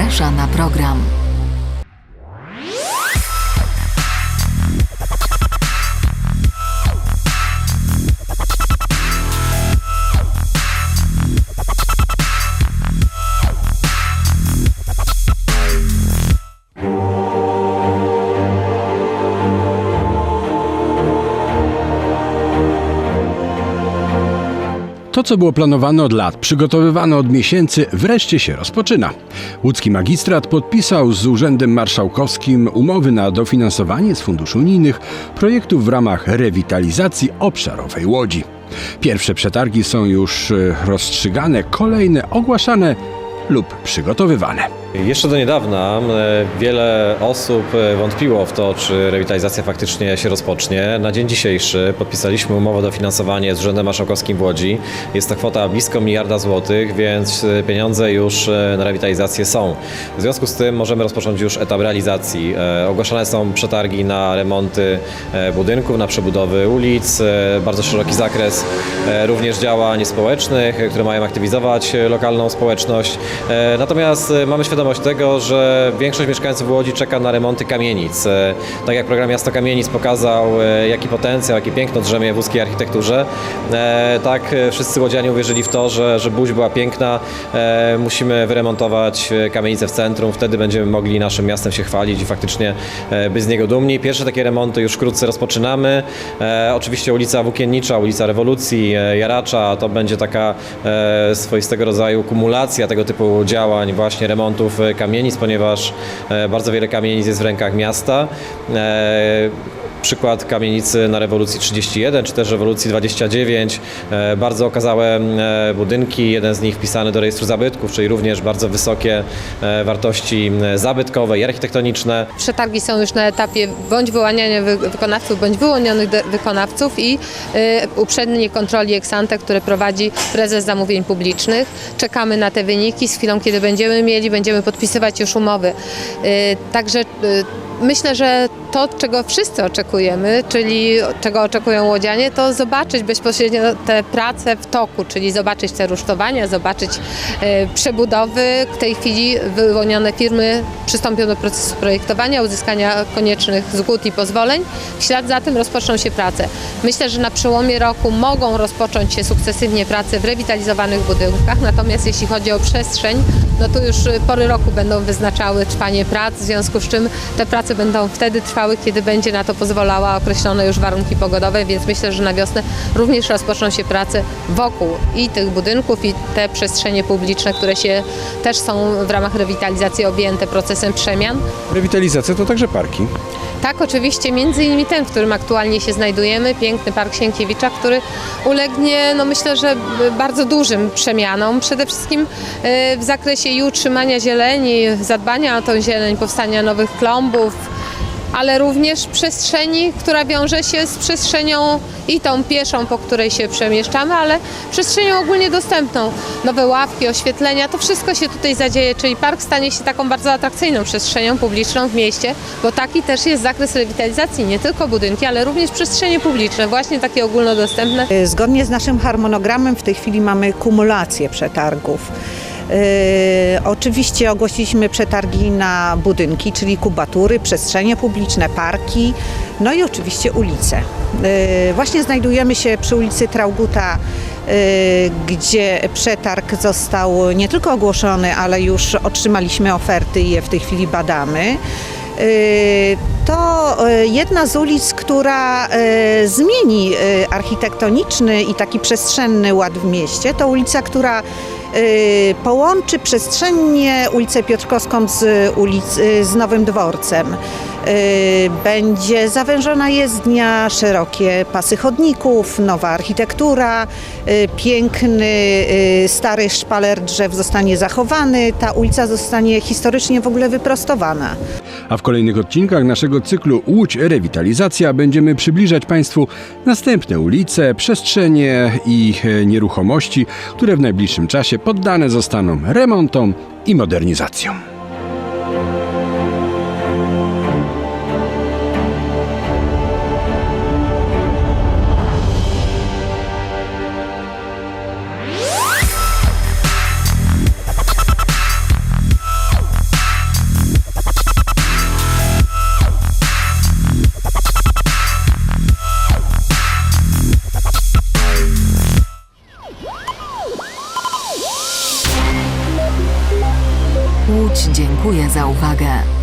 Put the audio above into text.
zaprasza na program. To, co było planowane od lat, przygotowywane od miesięcy, wreszcie się rozpoczyna. Łódzki magistrat podpisał z Urzędem Marszałkowskim umowy na dofinansowanie z funduszy unijnych projektów w ramach rewitalizacji obszarowej Łodzi. Pierwsze przetargi są już e, rozstrzygane, kolejne ogłaszane lub przygotowywane. Jeszcze do niedawna e, wiele osób e, wątpiło w to, czy rewitalizacja faktycznie się rozpocznie. Na dzień dzisiejszy podpisaliśmy umowę o dofinansowanie z Urzędem Marszałkowskim w Łodzi. Jest to kwota blisko miliarda złotych, więc e, pieniądze już na rewitalizację są. W związku z tym możemy rozpocząć już etap realizacji. Ogłaszane są przetargi na remonty budynków, na przebudowy ulic, bardzo szeroki zakres również działań społecznych, które mają aktywizować lokalną społeczność. Natomiast mamy świadomość tego, że większość mieszkańców Łodzi czeka na remonty kamienic. E, Tak jak program Miasto Kamienic pokazał, e, jaki potencjał, jakie piękno drzemie w łódzkiej architekturze, e, tak wszyscy łodzianie uwierzyli w to, że, że Buź była piękna. Musimy wyremontować kamienicę w centrum, wtedy będziemy mogli naszym miastem się chwalić i faktycznie być z niego dumni. Pierwsze takie remonty już wkrótce rozpoczynamy. Oczywiście ulica Włókiennicza, ulica Rewolucji, Jaracza, to będzie taka swoistego rodzaju kumulacja tego typu działań, właśnie remontów e, kamienic, ponieważ e, bardzo wiele kamienic jest w rękach miasta. Przykład kamienicy na rewolucji 31 czy też rewolucji 29. E, Bardzo okazałe e, budynki, jeden z nich wpisany do rejestru zabytków, czyli również bardzo wysokie e, wartości zabytkowe i architektoniczne. Przetargi są już na etapie bądź wyłaniania wy- wykonawców, bądź wyłonionych wykonawców i uprzedniej kontroli ex ante, które prowadzi prezes zamówień publicznych. Czekamy na te wyniki. Z chwilą, kiedy będziemy mieli, będziemy podpisywać już umowy. Także myślę, że to, czego wszyscy oczekujemy, czyli czego oczekują łodzianie, to zobaczyć bezpośrednio te prace w toku, czyli zobaczyć te rusztowania, zobaczyć e, przebudowy. W tej chwili wyłonione firmy przystąpią do procesu projektowania, uzyskania koniecznych zgód i pozwoleń. W ślad za tym rozpoczną się prace. Myślę, że na przełomie roku mogą rozpocząć się sukcesywnie prace w rewitalizowanych budynkach, natomiast jeśli chodzi o przestrzeń, no to już e, pory roku będą wyznaczały trwanie prac, w związku z czym te prace będą wtedy trwały, kiedy będzie na to pozwalała określone już warunki pogodowe, więc myślę, że na wiosnę również rozpoczną się prace wokół i tych budynków, i te przestrzenie publiczne, które się też są w ramach rewitalizacji objęte procesem przemian. Rewitalizacja to także parki. Tak, oczywiście, między innymi ten, w którym aktualnie się znajdujemy, piękny Park Sienkiewicza, który ulegnie, no myślę, że bardzo dużym przemianom. Przede wszystkim e, w zakresie i utrzymania zieleni, zadbania o tą zieleń, powstania nowych klombów, ale również przestrzeni, która wiąże się z przestrzenią i tą pieszą, po której się przemieszczamy, ale przestrzenią ogólnie dostępną. Nowe ławki, oświetlenia, to wszystko się tutaj zadzieje, czyli park stanie się taką bardzo atrakcyjną przestrzenią publiczną w mieście, bo taki też jest zakres rewitalizacji, nie tylko budynki, ale również przestrzenie publiczne, właśnie takie ogólnodostępne. Zgodnie z naszym harmonogramem w tej chwili mamy kumulację przetargów. Yy, oczywiście ogłosiliśmy przetargi na budynki, czyli kubatury, przestrzenie publiczne, parki, no i oczywiście ulice. Yy, właśnie znajdujemy się przy ulicy Trauguta, yy, gdzie przetarg został nie tylko ogłoszony, ale już otrzymaliśmy oferty i je w tej chwili badamy. To jedna z ulic, która zmieni architektoniczny i taki przestrzenny ład w mieście. To ulica, która połączy przestrzennie ulicę Piotrkowską z, ulic, yy, z Nowym Dworcem. Yy, Będzie zawężona jezdnia, szerokie pasy chodników, nowa architektura, piękny stary szpaler drzew zostanie zachowany, ta ulica zostanie historycznie w ogóle wyprostowana. A w kolejnych odcinkach naszego cyklu Łódź Rewitalizacja będziemy przybliżać Państwu następne ulice, przestrzenie i e, nieruchomości, które w najbliższym czasie poddane zostaną remontom i modernizacjom. Dziękuję za uwagę.